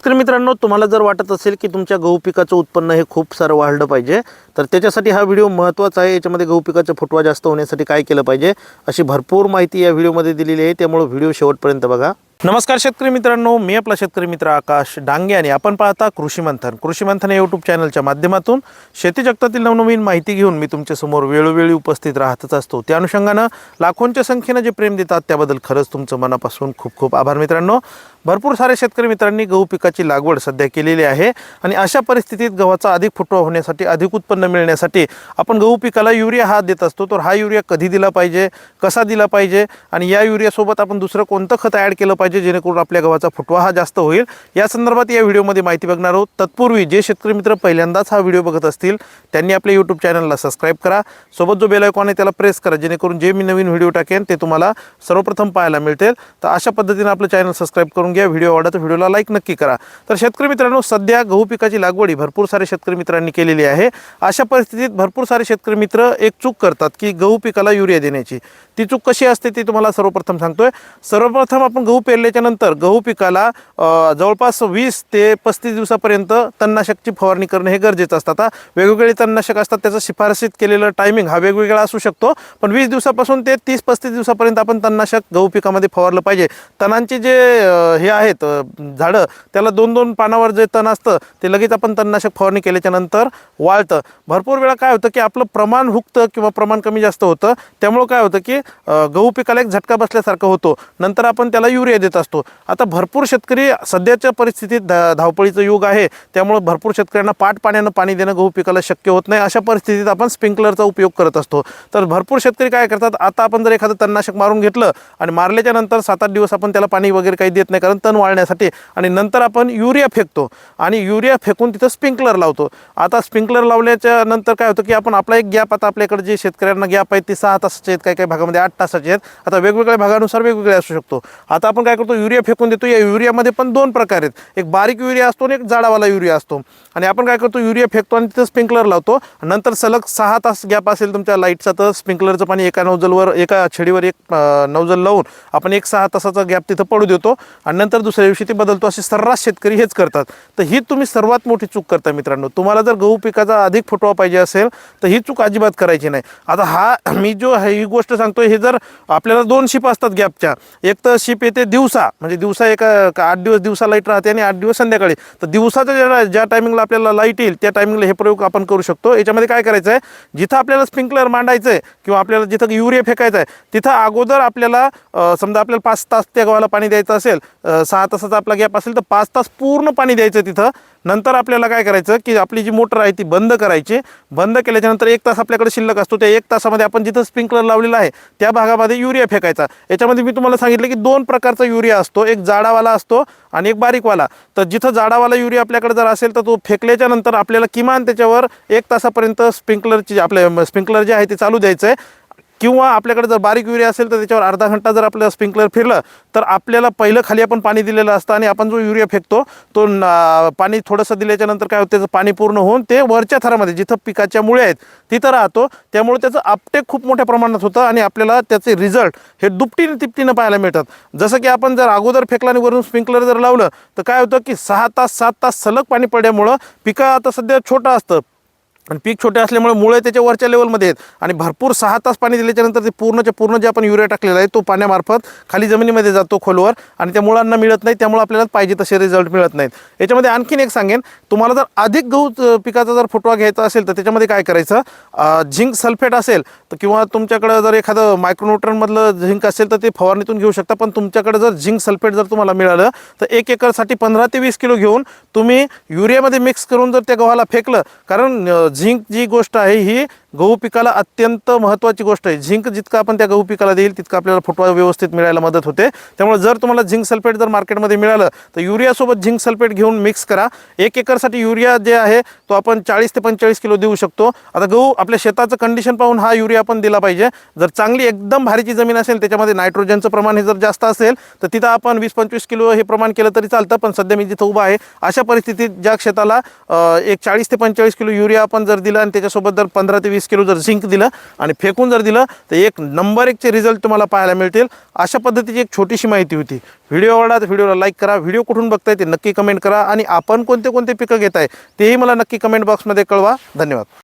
शेतकरी मित्रांनो तुम्हाला जर वाटत असेल की तुमच्या गहू पिकाचं उत्पन्न हे खूप सारं वाढलं पाहिजे तर त्याच्यासाठी हा व्हिडिओ महत्त्वाचा आहे. याच्यामध्ये गहू पिकाचा फुटवा जास्त होण्यासाठी काय केलं पाहिजे अशी भरपूर माहिती या व्हिडिओमध्ये दिलेली आहे. त्यामुळे व्हिडिओ शेवटपर्यंत बघा. नमस्कार शेतकरी मित्रांनो मी आपला शेतकरी मित्र आकाश डांगे आणि आपण पाहता कृषी मंथन. कृषी मंथन या यूट्यूब चॅनलच्या माध्यमातून शेती जगतातील नवनवीन माहिती घेऊन मी तुमच्यासमोर वेळोवेळी उपस्थित राहतच असतो. त्या अनुषंगानं लाखोंच्या संख्येनं जे प्रेम देतात त्याबद्दल खरंच तुमचं मनापासून खूप खूप आभार मित्रांनो. भरपूर सारे शेतकरी मित्रांनी गहू पिकाची लागवड सध्या केलेली आहे आणि अशा परिस्थितीत गव्हाचा अधिक फुटवा होण्यासाठी अधिक उत्पन्न मिळण्यासाठी आपण गहू पिकाला युरिया हा देत असतो. तर हा युरिया कधी दिला पाहिजे कसा दिला पाहिजे आणि या युरियासोबत आपण दुसरं कोणतं खत ॲड केलं पाहिजे जेणेकरून आपल्या गव्हाचा फुटवा हा जास्त होईल? या संदर्भात या व्हिडिओमध्ये माहिती बघणार आहोत. तत्पूर्वी जे शेतकरी मित्र पहिल्यांदाच हा व्हिडिओ बघत असतील त्यांनी आपल्या यूट्यूब चॅनलला सबस्क्राईब करा. सोबत जो बेल आयकॉन आहे त्याला प्रेस करा जेणेकरून जे मी नवीन व्हिडिओ टाकेन ते तुम्हाला सर्वप्रथम पाहायला मिळतील. तर अशा पद्धतीने आपलं चॅनल सबस्क्राईब करून घ्या. व्हिडिओ आवडला तर व्हिडिओला लाईक नक्की करा. तर शेतकरी मित्रांनो सध्या गहू पिकाची लागवडी भरपूर सारे शेतकरी मित्रांनी केलेली आहे. अशा परिस्थितीत भरपूर सारे शेतकरी मित्र एक चूक करतात की गहू पिकाला युरिया देण्याची. ती चूक कशी असते ती तुम्हाला सर्वप्रथम सांगतोय. सर्वप्रथम आपण गहू पेरल्याच्या नंतर गहू पिकाला जवळपास वीस ते पस्तीस दिवसापर्यंत तणनाशकची फवारणी करणे हे गरजेचं असतं. आता वेगवेगळे तणनाशक असतात त्याचं शिफारसीत केलेलं टायमिंग हा वेगवेगळा असू शकतो. पण वीस दिवसापासून ते तीस पस्तीस दिवसापर्यंत आपण तणनाशक गहू पिकामध्ये फवारलं पाहिजे. तणांचे जे हे आहेत झाडं त्याला दोन दोन पानावर जे तण असतं ते लगेच आपण तणनाशक फवारणी केल्याच्यानंतर वाळतं. भरपूर वेळा काय होतं की आपलं प्रमाण हुकतं किंवा प्रमाण कमी जास्त होतं. त्यामुळं काय होतं की गहू पिकाला एक झटका बसल्यासारखं होतो. नंतर आपण त्याला युरिया देत असतो. आता भरपूर शेतकरी सध्याच्या परिस्थितीत धा धावपळीचं युग आहे. त्यामुळं भरपूर शेतकऱ्यांना पाट पाण्यानं पाणी देणं गहू पिकाला शक्य होत नाही. अशा परिस्थितीत आपण स्प्रिंकलरचा उपयोग करत असतो. तर भरपूर शेतकरी काय करतात आता आपण जर एखादं तणनाशक मारून घेतलं आणि मारल्याच्या नंतर सात आठ दिवस आपण त्याला पाणी वगैरे काही देत नाही कारण तण वाळण्यासाठी आणि नंतर आपण युरिया फेकतो. आणि युरिया फेकून तिथं स्प्रिंकलर लावतो. आता स्प्रिंकलर लावल्याच्या नंतर काय होतं की आपण आपला एक गॅप आता आपल्याकडे जे शेतकऱ्यांना गॅप आहेत ते सहा तासाचे आहेत काही काही भागामध्ये आठ तासाचे आहेत. आता वेगवेगळ्या भागानुसार वेगवेगळे असू शकतो. आता आपण काय करतो युरिया फेकून देतो. या युरियामध्ये पण दोन प्रकार आहेत. एक बारीक युरिया असतो आणि एक जाडावाला युरिया असतो. आणि आपण काय करतो युरिया फेकतो आणि तिथं स्प्रिंकलर लावतो. नंतर सलग सहा तास गॅप असेल तुमच्या लाईटचा तर स्प्रिंकलरचं पाणी एका नौजलवर एका छडीवर एक नौजल लावून आपण एक सहा तासाचा गॅप तिथं पडू देतो. आणि नंतर दुसऱ्या दिवशी ते बदलतो असे सर्रास शेतकरी हेच करतात. तर ही तुम्ही सर्वात मोठी चूक करता मित्रांनो. तुम्हाला जर गहू पिकाचा अधिक फुटवा पाहिजे असेल तर ही चूक अजिबात करायची नाही. आता हा मी जो ही गोष्ट सांगतो हे जर आपल्याला दोन शिप असतात गॅपच्या. एक तर शिप येते दिवसा म्हणजे दिवसा एका का आठ दिवस दिवसा लाइट राहते आणि आठ दिवस संध्याकाळी. तर दिवसाच्या ज्या ज्या टायमिंगला आपल्याला लाइट येईल त्या टायमिंगला हे प्रयोग आपण करू शकतो. याच्यामध्ये काय करायचं आहे जिथं आपल्याला स्प्रिंकलर मांडायचं आहे किंवा आपल्याला जिथं युरिया फेकायचं आहे तिथं अगोदर आपल्याला समजा आपल्याला पाच तास त्या गव्हाला पाणी द्यायचं असेल सहा तासाचा आपला गॅप असेल तर पाच तास पूर्ण पाणी द्यायचं तिथं. नंतर आपल्याला काय करायचं की आपली जी मोटर आहे ती बंद करायची. बंद केल्याच्यानंतर एक तास आपल्याकडे शिल्लक असतो. त्या एक तासामध्ये आपण जिथं स्प्रिंकलर लावलेला आहे त्या भागामध्ये युरिया फेकायचा. याच्यामध्ये मी तुम्हाला सांगितलं की दोन प्रकारचा युरिया असतो. एक जाडावाला असतो आणि एक बारीकवाला. तर जिथं जाडावाला युरिया आपल्याकडे जर असेल तर तो फेकल्याच्या नंतर आपल्याला किमान त्याच्यावर एक तासापर्यंत स्प्रिंकलरची आपल्या स्प्रिंकलर जे आहे ते चालू द्यायचं आहे किंवा आपल्याकडे जर बारीक युरिया असेल तर त्याच्यावर अर्धा घंटा जर आपल्याला स्प्रिंकलर फिरलं तर आपल्याला पहिलं खाली आपण पाणी दिलेलं असतं आणि आपण जो युरिया फेकतो तो पाणी थोडंसं दिल्याच्या नंतर काय होतं त्याचं पाणी पूर्ण होऊन ते वरच्या थरामध्ये जिथं पिकाच्या मुळे आहेत तिथं राहतो. त्यामुळे त्याचं अपटेक खूप मोठ्या प्रमाणात होतं आणि आपल्याला त्याचे रिझल्ट हे दुपटीने तिपटीनं पाहायला मिळतात. जसं की आपण जर अगोदर फेकला आणि वरून स्प्रिंकलर जर लावलं तर काय होतं की सहा तास सात तास सलग पाणी पडल्यामुळं पिकं आता सध्या छोटं असतं. पण पीक छोटे असल्यामुळे मुळे त्याच्या वरच्या लेवलमध्ये आहेत. आणि भरपूर सहा तास पाणी दिल्याच्या नंतर ते पूर्णच्या पूर्ण जे आपण युरिया टाकलेला आहे तो पाण्यामार्फत खाली जमिनीमध्ये जातो खोलवर आणि त्या मुळांना मिळत नाही त्यामुळे आपल्याला पाहिजे तसे रिझल्ट मिळत नाहीत. याच्यामध्ये आणखीन एक सांगेन तुम्हाला जर अधिक गहू पिकाचा जर फुटवा घ्यायचा असेल तर त्याच्यामध्ये काय करायचं झिंक सल्फेट असेल तर किंवा तुमच्याकडं जर एखादं मायक्रोन्यूट्रनमधलं झिंक असेल तर ते फवारणीतून घेऊ शकता पण तुमच्याकडे जर झिंक सल्फेट जर तुम्हाला मिळालं तर एक एकरसाठी पंधरा ते वीस किलो घेऊन तुम्ही युरियामध्ये मिक्स करून जर त्या गव्हाला फेकलं कारण झिंक जी गोष्ट आहे ही गहू पिकाला अत्यंत महत्त्वाची गोष्ट आहे. झिंक जितकं आपण त्या गहू पिकाला देईल तितकं आपल्याला फुटवा व्यवस्थित मिळायला मदत होते. त्यामुळे जर तुम्हाला झिंक सल्फेट जर मार्केटमध्ये मिळालं तर युरियासोबत झिंक सल्फेट घेऊन मिक्स करा. एक एकरसाठी युरिया जे आहे तो आपण चाळीस ते पंचेचाळीस किलो देऊ शकतो. आता गहू आपल्या शेताचं कंडिशन पाहून हा युरिया आपण दिला पाहिजे. जर चांगली एकदम भारीची जमीन असेल त्याच्यामध्ये नायट्रोजनचं प्रमाण हे जर जास्त असेल तर तिथं आपण वीस पंचवीस किलो हे प्रमाण केलं तरी चालतं. पण सध्या मी जिथं उभा आहे अशा परिस्थितीत ज्या शेताला एक चाळीस ते पंचेचाळीस किलो युरिया आपण जर दिला आणि त्याच्यासोबत जर पंधरा ते वीस वीस किलो जर झिंक दिलं आणि फेकून जर दिलं तर एक नंबर एकचे रिझल्ट तुम्हाला पाहायला मिळतील. अशा पद्धतीची एक छोटीशी माहिती होती. व्हिडिओ आवडला तर व्हिडिओला लाईक करा. व्हिडिओ कुठून बघताय ते नक्की कमेंट करा. आणि आपण कोणते कोणते पिकं घेत आहे तेही मला नक्की कमेंट बॉक्समध्ये कळवा. धन्यवाद.